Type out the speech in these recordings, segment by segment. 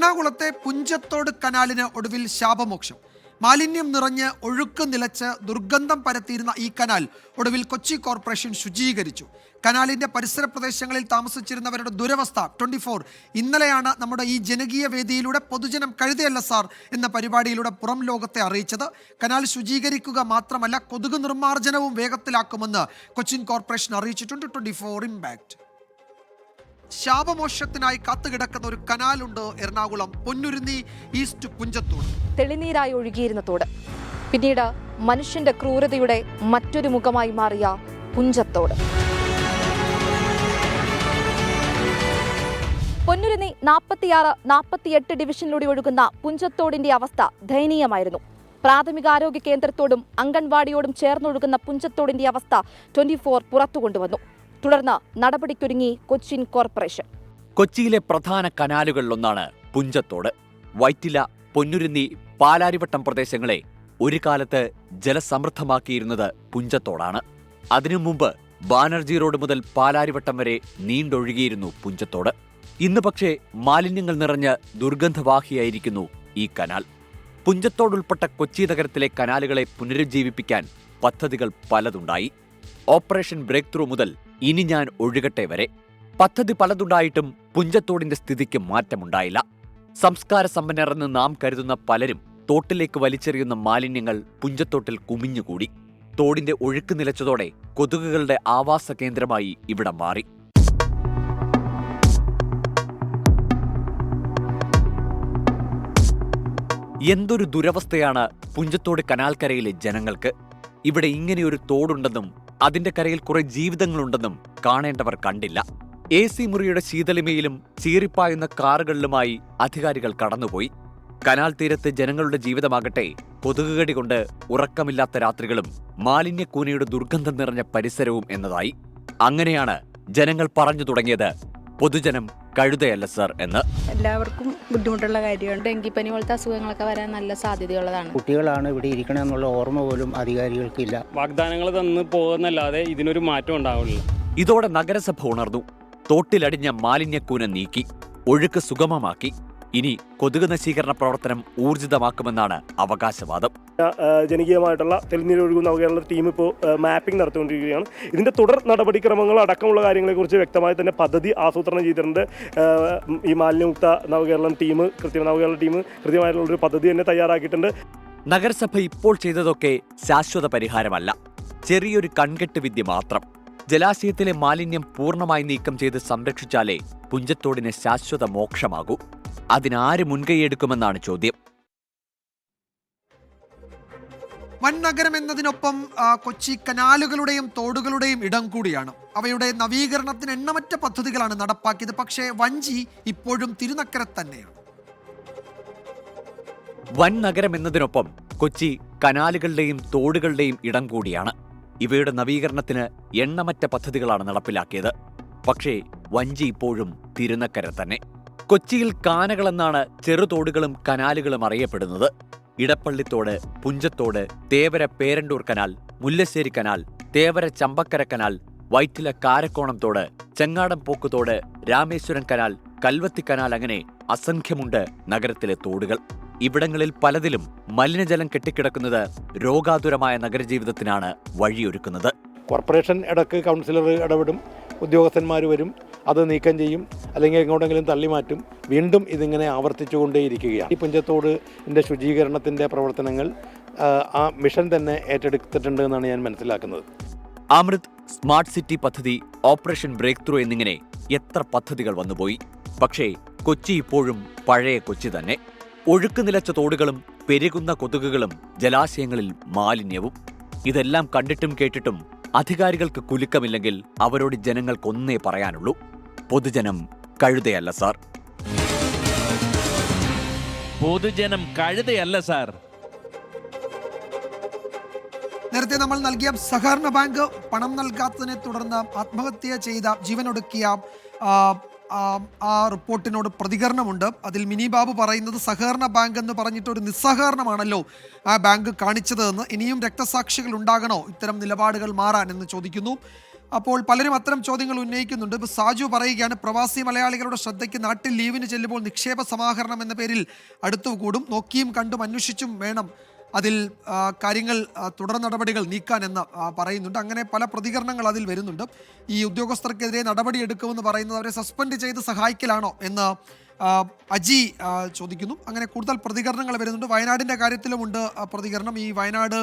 എറണാകുളത്തെ പുഞ്ചത്തോട് കനാലിന് ഒടുവിൽ ശാപമോക്ഷം. മാലിന്യം നിറഞ്ഞ് ഒഴുക്ക് നിലച്ച് ദുർഗന്ധം പരത്തിയിരുന്ന ഈ കനാൽ ഒടുവിൽ കൊച്ചി കോർപ്പറേഷൻ ശുചീകരിച്ചു. കനാലിന്റെ പരിസര പ്രദേശങ്ങളിൽ താമസിച്ചിരുന്നവരുടെ ദുരവസ്ഥ ട്വന്റി ഫോർ ഇന്നലെയാണ് നമ്മുടെ ഈ ജനകീയ വേദിയിലൂടെ പൊതുജനം കഴുതയല്ല സാർ എന്ന പരിപാടിയിലൂടെ പുറം ലോകത്തെ അറിയിച്ചത്. കനാൽ ശുചീകരിക്കുക മാത്രമല്ല കൊതുക് നിർമ്മാർജനവും വേഗത്തിലാക്കുമെന്ന് കൊച്ചിൻ കോർപ്പറേഷൻ അറിയിച്ചിട്ടുണ്ട്. Twenty four impact. ശാപമോക്ഷത്തിനായി കാത്തുകിടക്കുന്ന ഒരു കനാലുണ്ട് എറണാകുളം പൊന്നുരുന്നി ഈസ്റ്റ് പുഞ്ചത്തോട് തെളിനീരായി ഒഴുകിയിരുന്ന തോട്. പിന്നീട് മനുഷ്യന്റെ ക്രൂരതയുടെ മറ്റൊരു മുഖമായി മാറിയ പുഞ്ചത്തോട് പൊന്നുരുന്നി നാൽപ്പത്തിയാറ് നാൽപ്പത്തിയെട്ട് ഡിവിഷനിലൂടെ ഒഴുകുന്ന പുഞ്ചത്തോടിന്റെ അവസ്ഥ ദയനീയമായിരുന്നു. പ്രാഥമിക ആരോഗ്യ കേന്ദ്രത്തോടും അംഗൻവാടിയോടും ചേർന്നൊഴുകുന്ന പുഞ്ചത്തോടിന്റെ അവസ്ഥ ട്വന്റി ഫോർ പുറത്തുകൊണ്ടുവന്നു. തുടർന്ന് നടപടിക്കൊരുങ്ങി കൊച്ചിൻ കോർപ്പറേഷൻ. കൊച്ചിയിലെ പ്രധാന കനാലുകളിലൊന്നാണ് പുഞ്ചത്തോട്. വൈറ്റില പൊന്നുരുന്നി പാലാരിവട്ടം പ്രദേശങ്ങളെ ഒരു കാലത്ത് ജലസമൃദ്ധമാക്കിയിരുന്നത് പുഞ്ചത്തോടാണ്. അതിനു മുമ്പ് ബാനർജി റോഡ് മുതൽ പാലാരിവട്ടം വരെ നീണ്ടൊഴുകിയിരുന്നു പുഞ്ചത്തോട്. ഇന്ന് പക്ഷേ മാലിന്യങ്ങൾ നിറഞ്ഞ് ദുർഗന്ധവാഹിയായിരിക്കുന്നു ഈ കനാൽ. പുഞ്ചത്തോടുൾപ്പെട്ട കൊച്ചി നഗരത്തിലെ കനാലുകളെ പുനരുജ്ജീവിപ്പിക്കാൻ പദ്ധതികൾ പലതുണ്ടായി. ഓപ്പറേഷൻ ബ്രേക്ക് ത്രൂ മുതൽ ഇനി ഞാൻ ഒഴുകട്ടെ വരെ. പദ്ധതി പലതുണ്ടായിട്ടും പുഞ്ചത്തോടിന്റെ സ്ഥിതിക്ക് മാറ്റമുണ്ടായില്ല. സംസ്കാര സമ്പന്നരെന്ന് നാം കരുതുന്ന പലരും തോട്ടിലേക്ക് വലിച്ചെറിയുന്ന മാലിന്യങ്ങൾ പുഞ്ചത്തോട്ടിൽ കുമിഞ്ഞുകൂടി. തോടിന്റെ ഒഴുക്ക് നിലച്ചതോടെ കൊതുകുകളുടെ ആവാസ കേന്ദ്രമായി ഇവിടം മാറി. എന്തൊരു ദുരവസ്ഥയാണ് പുഞ്ചത്തോട് കനാൽക്കരയിലെ ജനങ്ങൾക്ക്. ഇവിടെ ഇങ്ങനെയൊരു തോടുണ്ടെന്നും അതിന്റെ കരയിൽ കുറെ ജീവിതങ്ങളുണ്ടെന്നും കാണേണ്ടവർ കണ്ടില്ല. എ സി മുറിയുടെ ശീതളിമയിലും ചീറിപ്പായുന്ന കാറുകളിലുമായി അധികാരികൾ കടന്നുപോയി. കനാൽ തീരത്ത് ജനങ്ങളുടെ ജീവിതമാകട്ടെ കൊതുകുകടി കൊണ്ട് ഉറക്കമില്ലാത്ത രാത്രികളും മാലിന്യക്കൂനയുടെ ദുർഗന്ധം നിറഞ്ഞ പരിസരവും എന്നതായി. അങ്ങനെയാണ് ജനങ്ങൾ പറഞ്ഞു തുടങ്ങിയത്. പൊതുജനം കഴുതയല്ല സർ എന്ന്. എല്ലാവർക്കും ബുദ്ധിമുട്ടുള്ള കാര്യമാണ്. ഡെങ്കിപ്പനി പോലത്തെ അസുഖങ്ങളൊക്കെ വരാൻ നല്ല സാധ്യതയുള്ളതാണ്. കുട്ടികളാണ് ഇവിടെ ഇരിക്കണമെന്നുള്ള ഓർമ്മ പോലും അധികാരികൾക്കില്ല. വാഗ്ദാനങ്ങൾ തന്ന് പോകുന്നല്ലാതെ ഇതിനൊരു മാറ്റം ഉണ്ടാവില്ല. ഇതോടെ നഗരസഭ ഉണർന്നു. തോട്ടിലടിഞ്ഞ മാലിന്യക്കൂന നീക്കി. ഒഴുക്ക് സുഗമമാക്കി. ഇനി കൊതുക് നശീകരണ പ്രവർത്തനം ഊർജിതമാക്കുമെന്നാണ് അവകാശവാദം. ജനകീയമായിട്ടുള്ള തെളിനീര് ഒഴുകുന്ന നവകേരള ടീം ഇപ്പോൾ മാപ്പിംഗ് നടത്തിക്കൊണ്ടിരിക്കുകയാണ്. ഇതിന്റെ തുടർ നടപടിക്രമങ്ങൾ അടക്കമുള്ള കാര്യങ്ങളെക്കുറിച്ച് വ്യക്തമായി തന്നെ പദ്ധതി ആസൂത്രണം ചെയ്തിട്ടുണ്ട്. ഈ മാലിന്യമുക്ത നവകേരളം ടീം കൃത്യം നവകേരള ടീം കൃത്യമായിട്ടുള്ള ഒരു പദ്ധതി തന്നെ തയ്യാറാക്കിയിട്ടുണ്ട്. നഗരസഭ ഇപ്പോൾ ചെയ്തതൊക്കെ ശാശ്വത പരിഹാരമല്ല. ചെറിയൊരു കൺകെട്ട് വിദ്യ മാത്രം. ജലാശയത്തിലെ മാലിന്യം പൂർണമായി നീക്കം ചെയ്ത് സംരക്ഷിച്ചാലേ പുഞ്ചത്തോടിന് ശാശ്വത മോക്ഷമാകൂ. അതിനാര് മുൻകൈയെടുക്കുമെന്നാണ് ചോദ്യം. വൻ നഗരം എന്നതിനൊപ്പം കൊച്ചി കനാലുകളുടെയും തോടുകളുടെയും ഇടം കൂടിയാണ്. അവയുടെ നവീകരണത്തിന് എണ്ണമറ്റ പദ്ധതികളാണ് നടപ്പാക്കിയത്. പക്ഷേ വഞ്ചി ഇപ്പോഴും തിരുനക്കര തന്നെയാണ്. വൻ നഗരം എന്നതിനൊപ്പം കൊച്ചി കനാലുകളുടെയും തോടുകളുടെയും ഇടം കൂടിയാണ്. ഇവയുടെ നവീകരണത്തിന് എണ്ണമറ്റ പദ്ധതികളാണ് നടപ്പിലാക്കിയത്. പക്ഷേ വഞ്ചി ഇപ്പോഴും തിരുനക്കര തന്നെ. കൊച്ചിയിൽ കാനകളെന്നാണ് ചെറുതോടുകളും കനാലുകളും അറിയപ്പെടുന്നത്. Edappallythodu Punchathodu Thevara Perandoor canal Mullassery canal Thevara Champakkara canal Vyttila Karakkonam തോട് ചെങ്ങാടം പോക്കുതോട് രാമേശ്വരം കനാൽ കൽവത്തി കനാൽ അങ്ങനെ അസംഖ്യമുണ്ട് നഗരത്തിലെ തോടുകൾ. ഇവിടങ്ങളിൽ പലതിലും മലിനജലം കെട്ടിക്കിടക്കുന്നത് രോഗാതുരമായ നഗരജീവിതത്തിനാണ് വഴിയൊരുക്കുന്നത്. കോർപ്പറേഷൻ ഇടയ്ക്ക് കൗൺസിലർ ഇടപെടും ഉദ്യോഗസ്ഥന്മാർ വരും അത് നീക്കം ചെയ്യും അല്ലെങ്കിൽ എങ്ങോട്ടെങ്കിലും തള്ളി മാറ്റും. വീണ്ടും ഇതിങ്ങനെ ആവർത്തിച്ചുകൊണ്ടേയിരിക്കുകയാണ്. ഈ പുഞ്ചത്തോടിന്റെ ശുചീകരണത്തിന്റെ പ്രവർത്തനങ്ങൾ ആ മിഷൻ തന്നെ ഏറ്റെടുത്തിട്ടുണ്ട് എന്നാണ് ഞാൻ മനസ്സിലാക്കുന്നത്. അമൃത് സ്മാർട്ട് സിറ്റി പദ്ധതി ഓപ്പറേഷൻ ബ്രേക്ക് ത്രൂ എന്നിങ്ങനെ എത്ര പദ്ധതികൾ വന്നുപോയി. പക്ഷേ കൊച്ചി ഇപ്പോഴും പഴയ കൊച്ചി തന്നെ. ഒഴുക്ക് നിലച്ച തോടുകളും പെരുകുന്ന കൊതുകുകളും ജലാശയങ്ങളിൽ മാലിന്യവും. ഇതെല്ലാം കണ്ടിട്ടും കേട്ടിട്ടും അധികാരികൾക്ക് കുലുക്കമില്ലെങ്കിൽ അവരോട് ജനങ്ങൾക്കൊന്നേ പറയാനുള്ളൂ. പൊതുജനം കഴുതയല്ല സാർ. പൊതുജനം കഴുതയല്ല സാർ. നേരത്തെ നമ്മൾ നൽകിയ സഹകരണ ബാങ്ക് പണം നൽകാത്തതിനെ തുടർന്ന് ആത്മഹത്യ ചെയ്ത ജീവനൊടുക്കിയ ആ, റിപ്പോർട്ടിനോട് പ്രതികരണമുണ്ട്. അതിൽ മിനി ബാബു പറയുന്നത് സഹകരണ ബാങ്ക് എന്ന് പറഞ്ഞിട്ട് ഒരു നിസ്സഹകരണമാണല്ലോ ആ ബാങ്ക് കാണിച്ചതെന്ന്. ഇനിയും രക്തസാക്ഷികൾ ഉണ്ടാകണോ? ഇത്തരം നിലപാടുകൾ മാറാൻ എന്ന് ചോദിക്കുന്നു. അപ്പോൾ പലരും അത്തരം ചോദ്യങ്ങൾ ഉന്നയിക്കുന്നുണ്ട്. ഇപ്പോൾ സാജു പറയുകയാണ് പ്രവാസി മലയാളികളുടെ ശ്രദ്ധയ്ക്ക് നാട്ടിൽ ലീവിന് ചെല്ലുമ്പോൾ നിക്ഷേപ സമാഹരണം എന്ന പേരിൽ അടുത്തുകൂടും. നോക്കിയും കണ്ടും അന്വേഷിച്ചും വേണം അതിൽ കാര്യങ്ങൾ തുടർ നടപടികൾ നീക്കാൻ എന്ന് പറയുന്നുണ്ട്. അങ്ങനെ പല പ്രതികരണങ്ങൾ അതിൽ വരുന്നുണ്ട്. ഈ ഉദ്യോഗസ്ഥർക്കെതിരെ നടപടിയെടുക്കുമെന്ന് പറയുന്നത് അവരെ സസ്പെൻഡ് ചെയ്ത് സഹായിക്കലാണോ എന്ന് അജി ചോദിക്കുന്നു. അങ്ങനെ കൂടുതൽ പ്രതികരണങ്ങൾ വരുന്നുണ്ട്. വയനാടിന്റെ കാര്യത്തിലുമുണ്ട് പ്രതികരണം. ഈ വയനാട്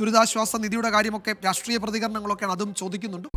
ദുരിതാശ്വാസ നിധിയുടെ കാര്യമൊക്കെ രാഷ്ട്രീയ പ്രതികരണങ്ങളൊക്കെയാണ് അതും ചോദിക്കുന്നുണ്ട്.